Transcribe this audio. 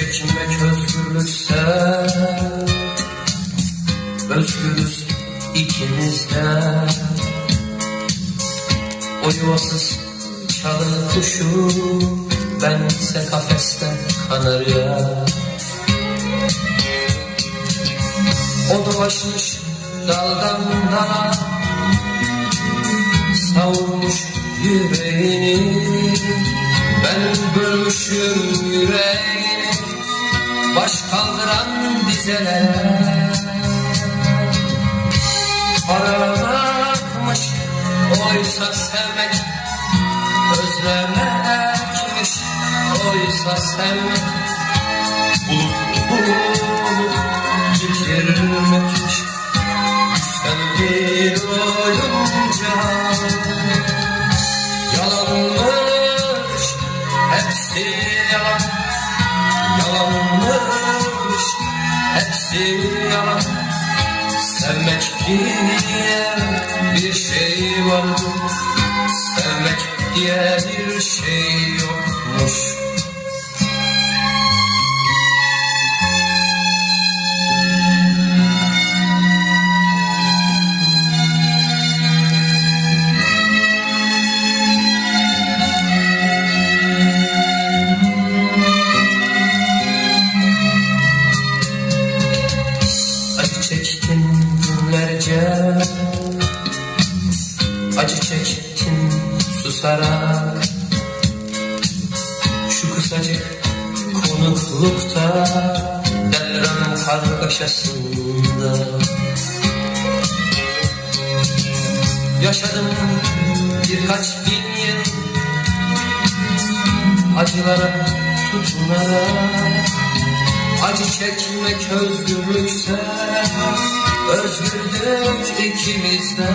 çekmek özgürlükse Özgürüz ikimiz de O yuvasız çalı kuşu Bense kafeste kanarya O dolaşmış daldan dala Savurmuş yüreğini. Ben bölmüşüm yüreğini Baş kaldıran dizeler Aramakmış oysa sevmek Özlemekmiş oysa sevmek Bulup bulup yitirmekmiş Sen bir oyunca Yalanmış hepsi yalan hepsi yalan Sevmek diye bir şey vardı Sevmek diye bir şey yokmuş Acı çektim susarak. Şu kısacık konuklukta Deprem kargaşasında Yaşadım birkaç bin yıl. Acılara tutunarak. Acı çekmek özgürlükse Özgürdük ikimiz de